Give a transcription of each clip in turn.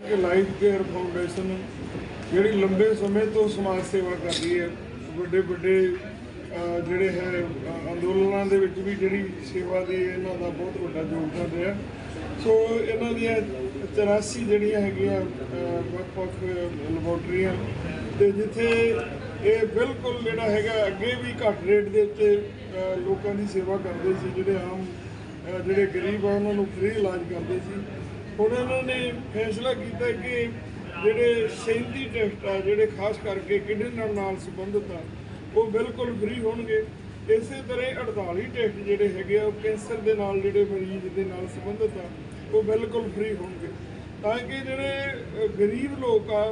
ਕਿ life care foundation ਜਿਹੜੀ ਲੰਬੇ ਸਮੇਂ ਤੋਂ ਸਮਾਜ ਸੇਵਾ ਕਰ ਰਹੀ ਹੈ, ਵੱਡੇ ਵੱਡੇ ਜਿਹੜੇ ਹੈ ਅੰਦੋਲਨਾਂ ਦੇ ਵਿੱਚ ਵੀ ਜਿਹੜੀ ਸੇਵਾ ਦੀ ਇਹਨਾਂ ਦਾ ਬਹੁਤ ਵੱਡਾ ਯੋਗਦਾਨ ਰਿਹਾ। ਸੋ ਇਹਨਾਂ ਦੀਆਂ 84 ਜਿਹੜੀਆਂ ਹੈਗੀਆਂ ਵੱਖ-ਵੱਖ ਲੈਬੋਰਟਰੀਆਂ ਤੇ ਜਿੱਥੇ ਇਹ ਬਿਲਕੁਲ ਜਿਹੜਾ ਹੈਗਾ, ਅੱਗੇ ਵੀ ਘੱਟ ਰੇਟ ਦੇ ਉੱਤੇ ਲੋਕਾਂ ਦੀ ਸੇਵਾ ਕਰਦੇ ਸੀ, ਜਿਹੜੇ ਆਮ ਜਿਹੜੇ ਗਰੀਬ ਆ, ਉਹਨਾਂ ਨੂੰ ਫ੍ਰੀ ਇਲਾਜ ਕਰਦੇ ਸੀ। ਹੁਣ ਇਹਨਾਂ ਨੇ ਫੈਸਲਾ ਕੀਤਾ ਕਿ ਜਿਹੜੇ 37 ਟੈਸਟ ਆ, ਜਿਹੜੇ ਖਾਸ ਕਰਕੇ ਕਿਡਨੀ ਨਾਲ ਨਾਲ ਸੰਬੰਧਿਤ ਆ, ਉਹ ਬਿਲਕੁਲ ਫ੍ਰੀ ਹੋਣਗੇ। ਇਸੇ ਤਰ੍ਹਾਂ ਹੀ 48 ਟੈਸਟ ਜਿਹੜੇ ਹੈਗੇ ਆ, ਉਹ ਕੈਂਸਰ ਦੇ ਨਾਲ ਜਿਹੜੇ ਮਰੀਜ਼ ਦੇ ਨਾਲ ਸੰਬੰਧਿਤ ਆ, ਉਹ ਬਿਲਕੁਲ ਫ੍ਰੀ ਹੋਣਗੇ। ਤਾਂ ਕਿ ਜਿਹੜੇ ਗਰੀਬ ਲੋਕ ਆ,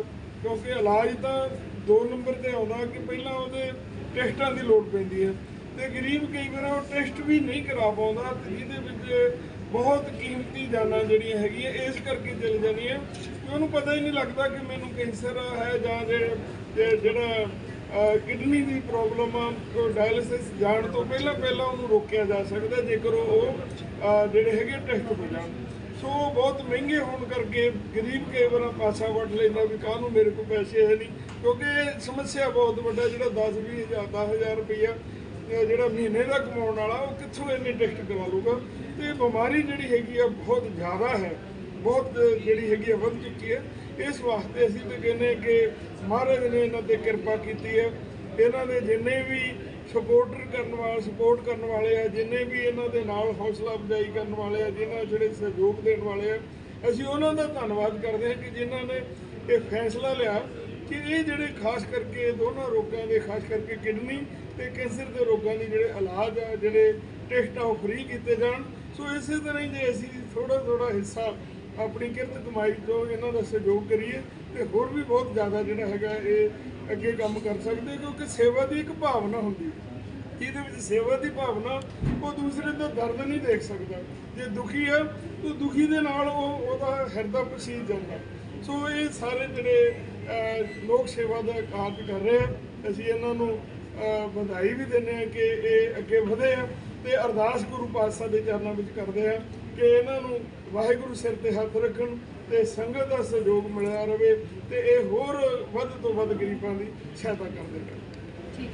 ਕਿਉਂਕਿ ਇਲਾਜ ਤਾਂ ਦੋ ਨੰਬਰ ਤੇ ਆਉਂਦਾ ਕਿ ਪਹਿਲਾਂ ਉਹਦੇ ਟੈਸਟਾਂ ਦੀ ਲੋੜ ਪੈਂਦੀ ਹੈ। ਤੇ ਗਰੀਬ ਕਈ ਵਾਰ ਉਹ ਟੈਸਟ ਵੀ ਨਹੀਂ ਕਰਾ ਪਾਉਂਦਾ ਤੇ ਜਿਹਦੇ ਵਿੱਚ ਬਹੁਤ ਕੀਮਤੀ ਜਾਨਾਂ ਜਿਹੜੀਆਂ ਹੈਗੀਆਂ, ਇਸ ਕਰਕੇ ਚਲ ਜਾਂਦੀਆਂ। ਕਿ ਉਹਨੂੰ ਪਤਾ ਹੀ ਨਹੀਂ ਲੱਗਦਾ ਕਿ ਮੈਨੂੰ ਕੈਂਸਰ ਹੈ ਜਾਂ ਜੇ- ਜਿਹੜਾ ਕਿਡਨੀ ਦੀ ਪ੍ਰੋਬਲਮ ਆ ਉਹ ਡਾਇਲਿਸਿਸ ਜਾਣ ਤੋਂ ਪਹਿਲਾਂ ਪਹਿਲਾਂ ਉਹਨੂੰ ਰੋਕਿਆ ਜਾ ਸਕਦਾ ਜੇਕਰ ਉਹ ਜਿਹੜੇ ਹੈਗੇ ਟੈਸਟ ਹੋ ਜਾਣ। ਸੋ ਉਹ ਬਹੁਤ ਮਹਿੰਗੇ ਹੋਣ ਕਰਕੇ ਗਰੀਬ ਕਈ ਵਾਰ ਪਾਸਾ ਵੱਢ ਲੈਂਦਾ ਵੀ ਕਾਹਨੂੰ ਮੇਰੇ ਕੋਲ ਪੈਸੇ ਹੈ ਨਹੀਂ, ਕਿਉਂਕਿ ਇਹ ਸਮੱਸਿਆ ਬਹੁਤ ਵੱਡਾ, ਜਿਹੜਾ 10 20 ਹਜ਼ਾਰ 10000 ਰੁਪਈਆ ਜਿਹੜਾ ਮਹੀਨੇ ਦਾ ਕਮਾਉਣ ਵਾਲਾ ਉਹ ਕਿੱਥੋਂ ਇੰਨੇ ਟੈਸਟ ਕਰਾ ਲੂਗਾ ਤੇ ਬਿਮਾਰੀ ਜਿਹੜੀ ਹੈਗੀ ਆ ਬਹੁਤ ਜ਼ਿਆਦਾ ਹੈ। ਬਹੁਤ ਜਿਹੜੀ ਹੈਗੀ ਆ ਵੱਧ ਚੁੱਕੀ ਹੈ। ਇਸ ਵਾਸਤੇ ਅਸੀਂ ਤੇ ਕਹਿੰਦੇ ਕਿ ਮਹਾਰਾਜ ਨੇ ਇਹਨਾਂ ਤੇ ਕਿਰਪਾ ਕੀਤੀ ਹੈ। ਇਹਨਾਂ ਦੇ ਜਿੰਨੇ ਵੀ ਸਪੋਰਟਰ ਕਰਨ ਵਾਲੇ ਸਪੋਰਟ ਕਰਨ ਵਾਲੇ ਆ, ਜਿੰਨੇ ਵੀ ਇਹਨਾਂ ਦੇ ਨਾਲ ਹੌਸਲਾ ਅਫਜ਼ਾਈ ਕਰਨ ਵਾਲੇ ਆ, ਜਿਨ੍ਹਾਂ ਜਿਹੜੇ ਸਹਿਯੋਗ ਦੇਣ ਵਾਲੇ ਆ, ਅਸੀਂ ਉਹਨਾਂ ਦਾ ਧੰਨਵਾਦ ਕਰਦੇ ਹਾਂ ਕਿ ਜਿਨ੍ਹਾਂ ਨੇ ਇਹ ਫੈਸਲਾ ਲਿਆ ਕਿ ਇਹ ਜਿਹੜੇ ਖਾਸ ਕਰਕੇ ਦੋਨਾਂ ਰੋਗਾਂ ਦੇ, ਖਾਸ ਕਰਕੇ ਕਿਡਨੀ ਤੇ ਕੈਂਸਰ ਦੇ ਰੋਗਾਂ ਦੀ ਜਿਹੜੇ ਇਲਾਜ ਆ, ਜਿਹੜੇ ਟੈਸਟ ਆ, ਉਹ ਫ੍ਰੀ ਕੀਤੇ ਜਾਣ। ਸੋ ਇਸੇ ਤਰ੍ਹਾਂ ਹੀ ਜੇ ਅਸੀਂ ਥੋੜਾ ਥੋੜਾ ਹਿੱਸਾ ਆਪਣੀ ਕਿਰਤ ਕਮਾਈ ਤੋਂ ਇਹਨਾਂ ਦਾ ਸਹਿਯੋਗ ਕਰੀਏ, ਤੇ ਹੋਰ ਵੀ ਬਹੁਤ ਜ਼ਿਆਦਾ ਜਿਹੜਾ ਹੈਗਾ ਇਹ ਅੱਗੇ ਕੰਮ ਕਰ ਸਕਦੇ, ਕਿਉਂਕਿ ਸੇਵਾ ਦੀ ਇੱਕ ਭਾਵਨਾ ਹੁੰਦੀ ਹੈ। ਜਿਹਦੇ ਵਿੱਚ ਸੇਵਾ ਦੀ ਭਾਵਨਾ, ਉਹ ਦੂਸਰੇ ਦਾ ਦਰਦ ਨਹੀਂ ਦੇਖ ਸਕਦਾ। ਜੇ ਦੁਖੀ ਹੈ ਤਾਂ ਦੁਖੀ ਦੇ ਨਾਲ ਉਹ, ਉਹਦਾ ਹਿਰਦਾ ਪਸੀਜ ਜਾਂਦਾ। ਸੋ ਇਹ ਸਾਰੇ ਜਿਹੜੇ ਲੋਕ ਸੇਵਾ ਦਾ ਕਾਰਜ ਕਰ ਰਹੇ ਆ, ਅਸੀਂ ਇਹਨਾਂ ਨੂੰ ਵਧਾਈ ਵੀ ਦਿੰਦੇ ਆ ਕਿ ਇਹ ਅੱਗੇ ਵਧੇ ਆ ਤੇ ਅਰਦਾਸ ਗੁਰੂ ਪਾਤਸ਼ਾਹ ਦੇ ਚਰਨਾਂ ਵਿੱਚ ਕਰਦੇ ਆ ਕਿ ਇਹਨਾਂ ਨੂੰ ਵਾਹਿਗੁਰੂ ਸਿਰ ਤੇ ਹੱਥ ਰੱਖਣ ਤੇ ਸੰਗਤ ਦਾ ਸਹਿਯੋਗ ਮਿਲਿਆ ਰਹੇ ਤੇ ਇਹ ਹੋਰ ਵੱਧ ਤੋਂ ਵੱਧ ਗਰੀਬਾਂ ਦੀ ਸਹਾਇਤਾ ਕਰਦੇ ਰਹਿਣ